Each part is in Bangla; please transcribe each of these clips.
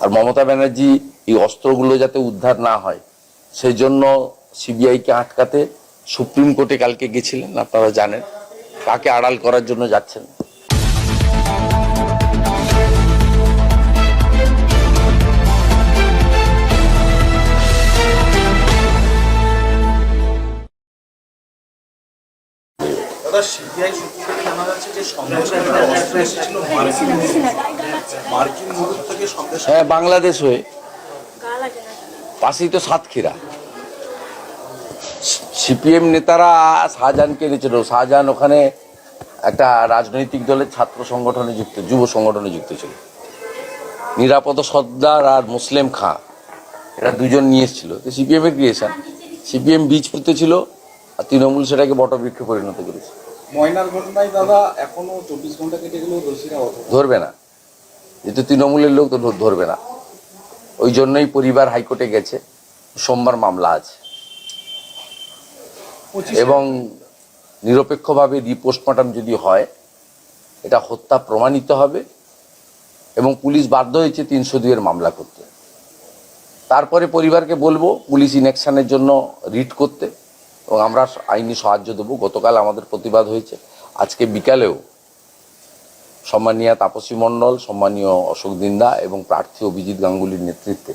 আর মমতা ব্যানার্জি এই অস্ত্রগুলো যাতে উদ্ধার না হয় সেই জন্য সিবিআইকে আটকাতে সুপ্রিম কোর্টে কালকে গেছিলেন, আপনারা জানেন। কাকে আড়াল করার জন্য যাচ্ছেন? দাদা সিবিআই সূত্র থেকে জানা যাচ্ছে যে সন্দেশ অস্ত্র এসেছিল মার্কিন মার্কিন মুলুক থেকে সন্দেশ হ্যাঁ বাংলাদেশ হয়ে। পাশেই তো সাতক্ষীরা। সিপিএম নেতারা শাহজাহানকে এনেছিল। শাহজাহান ওখানে একটা রাজনৈতিক দলের ছাত্র সংগঠনে যুক্ত যুব সংগঠনে যুক্ত ছিল। নিরাপদ সর্দার আর মুসলিম খাঁ এরা দুজন নিয়ে এসেছিল। তো সিপিএম এর ক্রিয়েশন সিপিএম বীজ পুঁতেছিল আর তৃণমূল সেটাকে বটবৃক্ষে পরিণত করেছে। ময়নার ঘটনায় দাদা এখনও চব্বিশ ঘণ্টা কেটে গেলেও দোষীরা ধরবে না। যেহেতু তৃণমূলের লোক তো ধরবে না। ওই জন্যই পরিবার হাইকোর্টে গেছে। সোমবার মামলা আছে। এবং নিরপেক্ষভাবে রিপোস্টমর্টম যদি হয় এটা হত্যা প্রমাণিত হবে এবং পুলিশ বাধ্য হয়েছে তিনশো দুইয়ের মামলা করতে। তারপরে পরিবারকে বলব পুলিশ ইনেকশানের জন্য রিট করতে। এবং আমরা আইনি সাহায্য দেবো। গতকাল আমাদের প্রতিবাদ হয়েছে। আজকে বিকালেও সম্মানীয় তাপসী মণ্ডল সম্মানীয় অশোক দিন্দা এবং প্রার্থী অভিজিৎ গাঙ্গুলির নেতৃত্বে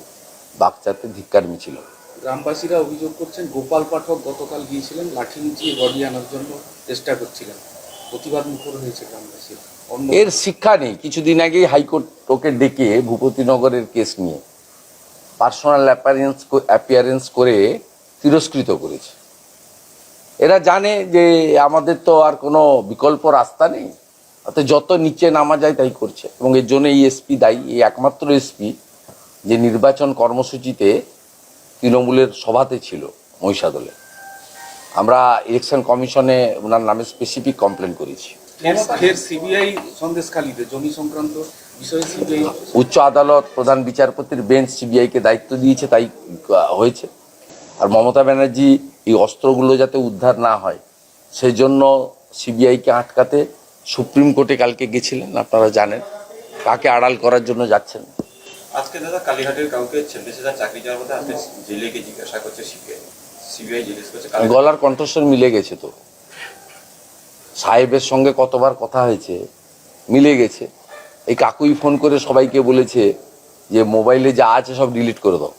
বাগচাতে ধিক্কার মিছিল। গ্রামবাসীরা অভিযোগ করছেন গোপাল পাঠক গতকাল গিয়েছিলেন লাঠি নিচিয়ে বডি আনার জন্য চেষ্টা করছিলেন। প্রতিবাদ মুখর হয়েছে গ্রামবাসীরা। এর শিক্ষা নেই। কিছুদিন আগেই হাইকোর্ট ওকে ডেকে ভূপতিনগরের কেস নিয়ে পার্সোনাল অ্যাপিয়ারেন্স অ্যাপিয়ারেন্স করে তিরস্কৃত করেছে। এরা জানে যে আমাদের তো আর কোনো বিকল্প রাস্তা নেই। অর্থাৎ যত নিচে নামা যায় তাই করছে। এবং এর জন্য এই এসপি দায়ী এই একমাত্র এসপি যে নির্বাচন কর্মসূচিতে তৃণমূলের সভাতে ছিল মহিষাদলে। আমরা ইলেকশন কমিশনে ওনার নামে স্পেসিফিক কমপ্লেন করেছি। ফের- ফের সিবিআই সন্দেশখালীতে জমি সংক্রান্ত উচ্চ আদালত প্রধান বিচারপতির বেঞ্চ সিবিআইকে দায়িত্ব দিয়েছে তাই হয়েছে। আর মমতা ব্যানার্জি এই অস্ত্রগুলো যাতে উদ্ধার না হয়। সেই জন্য সিবিআইকে আটকাতে সুপ্রিম কোর্টে কালকে গেছিলেন আপনারা জানেন। কাকে আড়াল করার জন্য যাচ্ছেন? আজকে দাদা কালীঘাটের কাউকে চাকরি যাওয়ার মধ্যে আজকে জেলে গিয়ে জিজ্ঞাসা করছে সিবিআই। সিবিআই জিজ্ঞেস করছে গলার কণ্ঠস্বর মিলে গেছে তো। সাহেবের সঙ্গে কতবার কথা হয়েছে মিলে গেছে। এই কাকুই ফোন করে সবাইকে বলেছে যে মোবাইলে যা আছে সব ডিলিট করে দাও।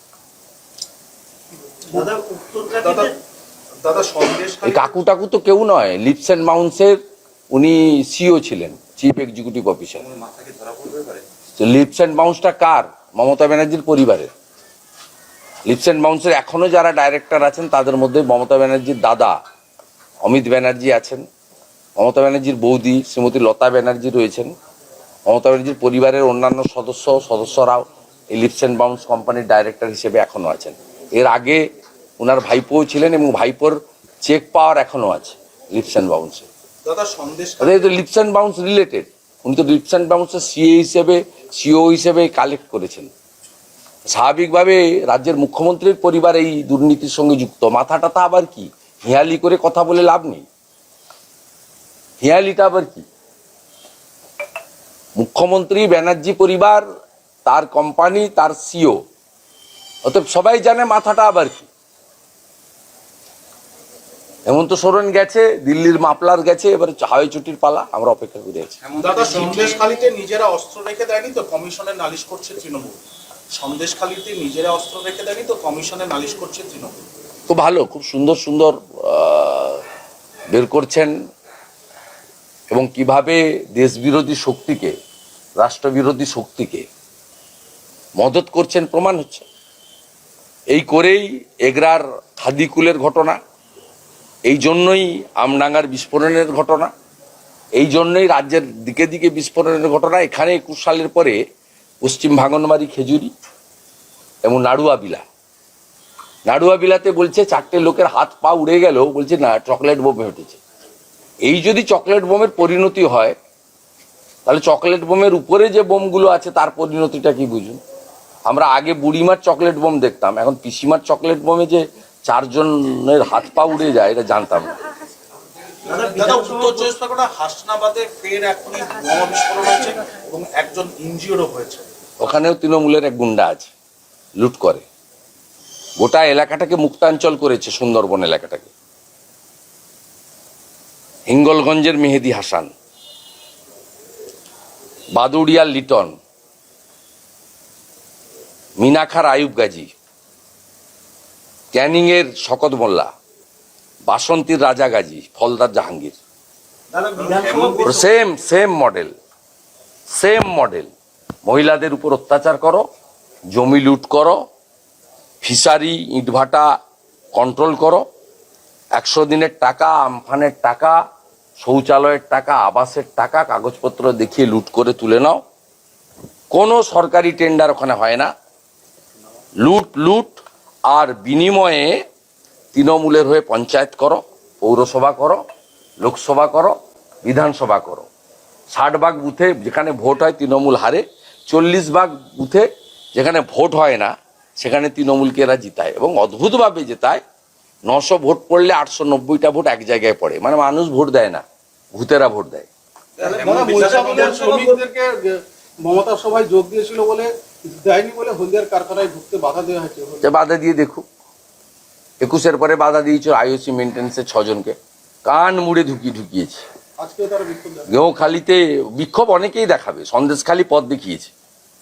দাদা দাদা সন্দেশ এই কাকু টাকু তো কেউ নয় লিপস অ্যান্ড মাউন্সের উনি সিও ছিলেন chief executive officer Leaps and মাউন্সটা কার? মমতা ব্যানার্জির পরিবারের। লিপস অ্যান্ড মাউন্সের এখনও যারা ডাইরেক্টর আছেন তাদের মধ্যে মমতা ব্যানার্জির দাদা অমিত ব্যানার্জি আছেন মমতা ব্যানার্জির বৌদি শ্রীমতী লতা ব্যানার্জি রয়েছেন মমতা ব্যানার্জির পরিবারের অন্যান্য সদস্য সদস্যরাও এই লিপস অ্যান্ড বাউন্স কোম্পানির ডাইরেক্টর হিসেবে এখনও আছেন। এর আগে ওনার ভাইপোও ছিলেন এবং ভাইপোর চেক পাওয়ার এখনও আছে lips and বাউন্সে। Leaps and Bounds related. উনি তো লিপস অ্যান্ড বাউন্সের সিএ হিসেবে সিও হিসেবে কালেক্ট করেছেন। স্বাভাবিকভাবে রাজ্যের মুখ্যমন্ত্রীর পরিবার এই দুর্নীতির সঙ্গে যুক্ত। মাথাটা তা আবার কি? হিয়ালি করে কথা বলে লাভ নেই। হিয়ালিটা আবার কি? মুখ্যমন্ত্রী ব্যানার্জি পরিবার তার কোম্পানি তার সিও অতএব সবাই জানে মাথাটা আবার কি? হেমন্ত সোরেন গেছে দিল্লির মাপলার গেছে এবার হাওয়াই ছুটির পালা আমরা অপেক্ষা করে আছি। দাদা সন্দেশখালীতে নিজেরা অস্ত্র রেখে দেয়নি তো কমিশনে নালিশ করছে তৃণমূল? সন্দেশখালীতে নিজেরা অস্ত্র রেখে দেয়নি তো কমিশনে নালিশ করছে তৃণমূল? খুব ভালো খুব সুন্দর সুন্দর আহ, বের করছেন। এবং কীভাবে দেশবিরোধী শক্তিকে রাষ্ট্রবিরোধী শক্তিকে মদত করছেন প্রমাণ হচ্ছে। এই করেই এগরার খাদিকুলের ঘটনা। এই জন্যই আমডাঙ্গার বিস্ফোরণের ঘটনা, এই জন্যই রাজ্যের দিকে দিকে বিস্ফোরণের ঘটনা। এখানে একুশ সালের পরে পশ্চিম ভাঙনবাড়ি খেজুরি এবং নাড়ুয়া বিলা। নাড়ুয়া বিলাতে বলছে চারটে লোকের হাত পা উড়ে গেল বলছে না, চকলেট বোমে উঠেছে এই যদি চকলেট বোমের পরিণতি হয়, তাহলে চকলেট বোমের উপরে যে বোমগুলো আছে তার পরিণতিটা কি বুঝুন? আমরা আগে বুড়িমার চকলেট বোম দেখতাম, এখন পিসিমার চকলেট বোমে যে চারজনের হাত পা উড়ে যায় এটা জানতাম। না দাদা উত্তর চব্বিশ পরগনা হাসনাবাদে ফের এখনই বোমা বিস্ফোরণ হয়েছে এবং একজন ইনজিওরও হয়েছে। ওখানেও তৃণমূলের এক গুন্ডা আছে লুট করে। গোটা এলাকাটাকে মুক্তাঞ্চল করেছে সুন্দরবন এলাকাটাকে। হিঙ্গলগঞ্জের মেহেদি হাসান বাদুড়িয়ার লিটন মিনাখার আয়ুব গাজী ক্যানিংয়ের শকত মোল্লা বাসন্তীর Raja Gazi ফলদার Jahangir. Same same model same model. মহিলাদের উপর অত্যাচার করো জমি লুট করো ফিশারি ইটভাটা কন্ট্রোল করো একশো দিনের টাকা আমফানের টাকা শৌচালয়ের টাকা আবাসের টাকা কাগজপত্র দেখিয়ে লুট করে তুলে নাও। কোনো সরকারি টেন্ডার ওখানে হয় না। লুট লুট আর বিনিময়ে তৃণমূলের হয়ে পঞ্চায়েত করো পৌরসভা করো লোকসভা করো বিধানসভা করো। ষাট ভাগ বুথে যেখানে ভোট হয় তৃণমূল হারে চল্লিশ ভাগ বুথে যেখানে ভোট হয় না সেখানে তৃণমূলকে এরা জিতায় এবং অদ্ভুতভাবে জেতায়। নশো ভোট পড়লে আটশো নব্বইটা ভোট এক জায়গায় পড়ে মানে মানুষ ভোট দেয় না ভূতেরা ভোট দেয়। মমতা সভায় যোগ দিয়েছিল বলে দেয়নি বলে হলদিয়ার কারখানায় ঢুকতে বাধা দেওয়া হয়েছে। বাধা দিয়ে দেখুক। একুশের পরে বাধা দিয়েছিল আইওসি মেনটেন্সের ছজনকে। কান মুড়ে ঢুকিয়ে ঢুকিয়েছে। বিক্ষোভ অনেকেই দেখাবে সন্দেশখালি পথ দেখিয়েছে।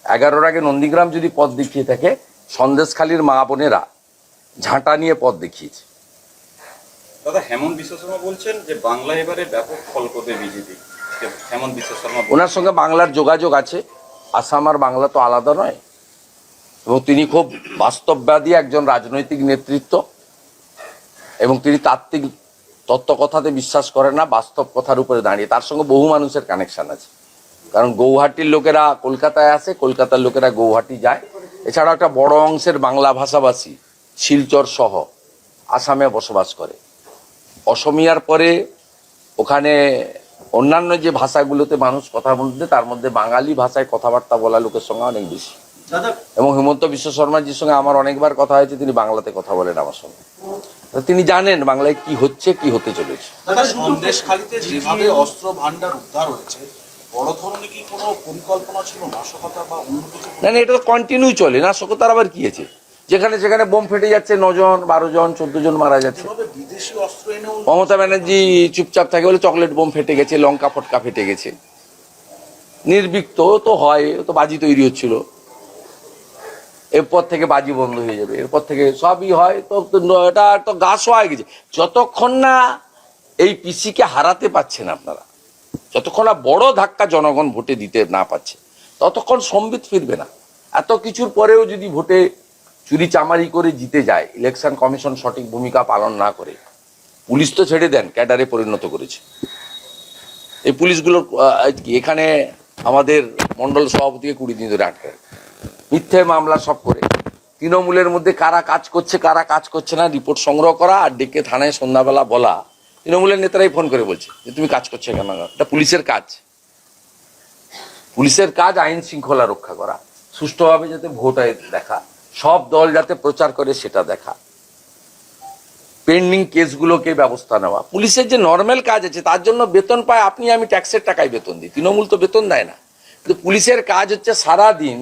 এগারোর আগে নন্দীগ্রাম যদি পথ দেখিয়ে থাকে সন্দেশখালির মা বোনেরা ঝাঁটা নিয়ে পথ দেখিয়েছে। দাদা হেমন্ত বিশ্ব শর্মা বলছেন যে বাংলা এবারে ব্যাপক ফল করবে বিজেপি। হেমন্ত বিশ্ব শর্মা ওনার সঙ্গে বাংলার যোগাযোগ আছে। আসাম আর বাংলা তো আলাদা নয়। এবং তিনি খুব বাস্তববাদী একজন রাজনৈতিক নেতৃত্ব। এবং তিনি তাত্ত্বিক তত্ত্ব কথাতে বিশ্বাস করেন না, বাস্তব কথার উপরে দাঁড়িয়ে। তার সঙ্গে বহু মানুষের কানেকশন আছে। কারণ গৌহাটির লোকেরা কলকাতায় আসে, কলকাতার লোকেরা গৌহাটি যায়। এছাড়াও একটা বড় অংশের বাংলা ভাষাভাষী শিলচর সহ আসামে বসবাস করে। অসমিয়ার পরে ওখানে অন্যান্য যে ভাষাগুলোতে মানুষ কথা বলতে তার মধ্যে বাঙালি ভাষায় কথাবার্তা বলা লোকের সঙ্গে অনেক বেশি। এবং হেমন্ত বিশ্ব শর্মাজির সঙ্গে আমার অনেকবার কথা হয়েছে তিনি বাংলাতে কথা বলেন আমার সঙ্গে। তিনি জানেন বাংলায় কি হচ্ছে কি হতে চলেছে। দাদা যেভাবে অস্ত্র ভান্ডার উদ্ধার হয়েছে বড় ধরনের কি কোনো পরিকল্পনা ছিল নাশকতা বা অন্য কিছু? না না এটা তো কন্টিনিউ চলে। না সকতার আবার কি আছে? যেখানে যেখানে বোম ফেটে যাচ্ছে নজন বারো জন চোদ্দ জন মারা যাচ্ছে। মমতা ব্যানার্জি চুপচাপ থাকে বলে চকলেট বোম ফেটে গেছে লঙ্কা ফটকা ফেটে গেছে। নির্বিক্ত তো হয় তো বাজি তৈরি হচ্ছিল। এরপর থেকে বাজি বন্ধ হয়ে যাবে। এরপর থেকে সবই হয় তো তো এটা তো গাছ হয়ে গেছে। যতক্ষণ না এই পিসিকে হারাতে পাচ্ছেন আপনারা যতক্ষণ না বড় ধাক্কা জনগণ ভোটে দিতে না পাচ্ছে ততক্ষণ সম্বিত ফিরবে না। এত কিছুর পরেও যদি ভোটে চুরি চামারি করে জিতে যায় ইলেকশন কমিশন সঠিক ভূমিকা পালন না করে। পুলিশ তো ছেড়ে দেন, ক্যাডারে পরিণত করেছে। এই কি এখানে আমাদের মন্ডল সভাপতিকে কুড়ি দিন ধরে আটকে মিথ্যে মামলা সব করে। তৃণমূলের মধ্যে কারা কাজ করছে, কারা কাজ করছে না, রিপোর্ট সংগ্রহ করা আর ডেকে থানায় সন্ধ্যাবেলা বলা। তৃণমূলের নেতারাই ফোন করে বলছে যে, তুমি কাজ করছ কেন? এটা পুলিশের কাজ। পুলিশের কাজ আইন শৃঙ্খলা রক্ষা করা। সুষ্ঠুভাবে যাতে ভোট দেখা সব দল যাতে প্রচার করে সেটা দেখা। পেন্ডিং কেসগুলোকে ব্যবস্থা নেওয়া। পুলিশের যে নর্মাল কাজ আছে, তার জন্য বেতন পায়, আপনি আমি ট্যাক্সের টাকায় বেতন দিই। তৃণমূল তো বেতন দেয় না। কিন্তু পুলিশের কাজ হচ্ছে সারা দিন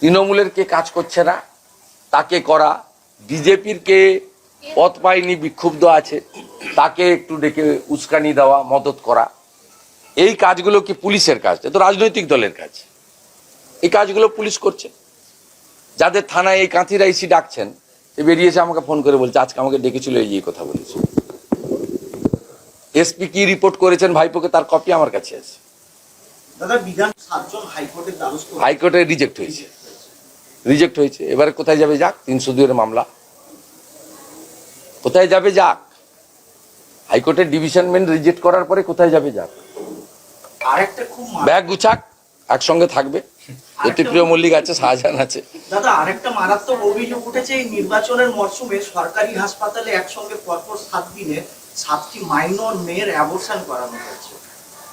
তৃণমূলের কে কাজ করছে না, তাকে করা। বিজেপির কে পথ পায়নি, বিক্ষুব্ধ আছে, তাকে একটু ডেকে উস্কানি দেওয়া, মদত করা। এই কাজগুলো কি পুলিশের কাজ? তো রাজনৈতিক দলের কাজ। এই কাজগুলো পুলিশ করছে। যাদের থানায় এই কাঁথিরা এসি ডাকছেন সে বেরিয়েছে আমাকে ফোন করে বলছে আজকে আমাকে ডেকেছিল এই কথা বলেছে। এসপি কি রিপোর্ট করেছেন ভাইপোকে? তার কপি আমার কাছে আছে। হাইকোর্টে রিজেক্ট হয়েছে। রিজেক্ট হয়েছে। এবারে কোথায় যাবে যাক? তিনশো দুইয়ের মামলা। কোথায় যাবে যাক? হাইকোর্টের ডিভিশন বেঞ্চ রিজেক্ট করার পরে কোথায় যাবে যাক? আরেকটা ব্যাগ গুছাক। একসঙ্গে থাকবে। জ্যোতিপ্রিয় মল্লিক আছে শাহজাহান আছে। দাদা আরেকটা মারাত্মক অভিযোগ উঠেছে এই নির্বাচনের মরশুমে সরকারি হাসপাতালে একসঙ্গে পরপর সাত দিনে সাতটি মাইনর মেয়ের অ্যাবর্শন করানো হয়েছে।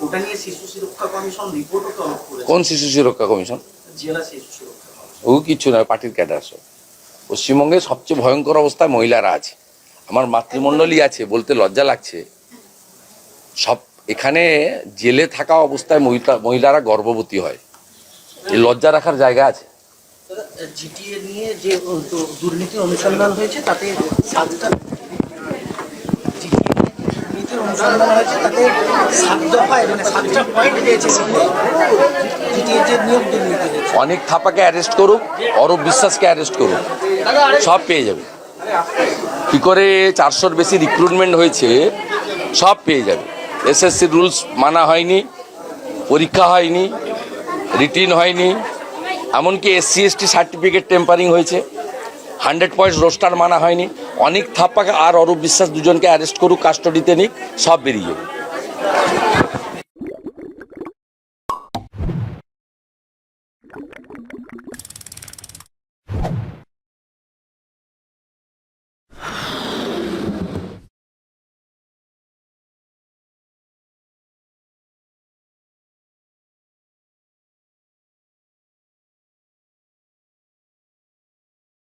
ওটা নিয়ে শিশু সুরক্ষা কমিশন রিপোর্টও তলব করেছে। কোন শিশু সুরক্ষা কমিশন? জেলা শিশু সুরক্ষা ও কিচ্ছু নয় পার্টির ক্যাডার সব পশ্চিমবঙ্গে সবচেয়ে ভয়ঙ্কর অবস্থায় মহিলারা আছে। আমার মাতৃমণ্ডলী আছে বলতে লজ্জা লাগছে। সব এখানে জেলে থাকা অবস্থায় মহিলারা গর্ভবতী হয়। এই লজ্জা রাখার জায়গা আছে। জিটিএ নিয়ে যে দুর্নীতি অনুসন্ধান হয়েছে তাতে সাতটা GTA নিয়ে যে দুর্নীতির অনুসন্ধান হয়েছে তাতে সাত দফায় মানে সাতটা পয়েন্ট দিয়েছে জিটিএ যে নিয়োগ দুর্নীতি অনেক থাপাকে অ্যারেস্ট করুক অরূপ বিশ্বাসকে অ্যারেস্ট করুক সব পেয়ে যাবে। কি করে চারশোর বেশি রিক্রুটমেন্ট হয়েছে সব পেয়ে যাবে। এসএসসি রুলস মানা হয়নি, পরীক্ষা হয়নি, রিটিন হয়নি, এমনকি এসসি, এসটি সার্টিফিকেট টেম্পারিং হয়েছে। হান্ড্রেড পয়েন্ট রোস্টার মানা হয়নি। অনেক থাপ্পাকে আর অরূপ বিশ্বাস দুজনকে অ্যারেস্ট করুক, কাস্টডিতে নিক, সব বেরিয়ে যাবে।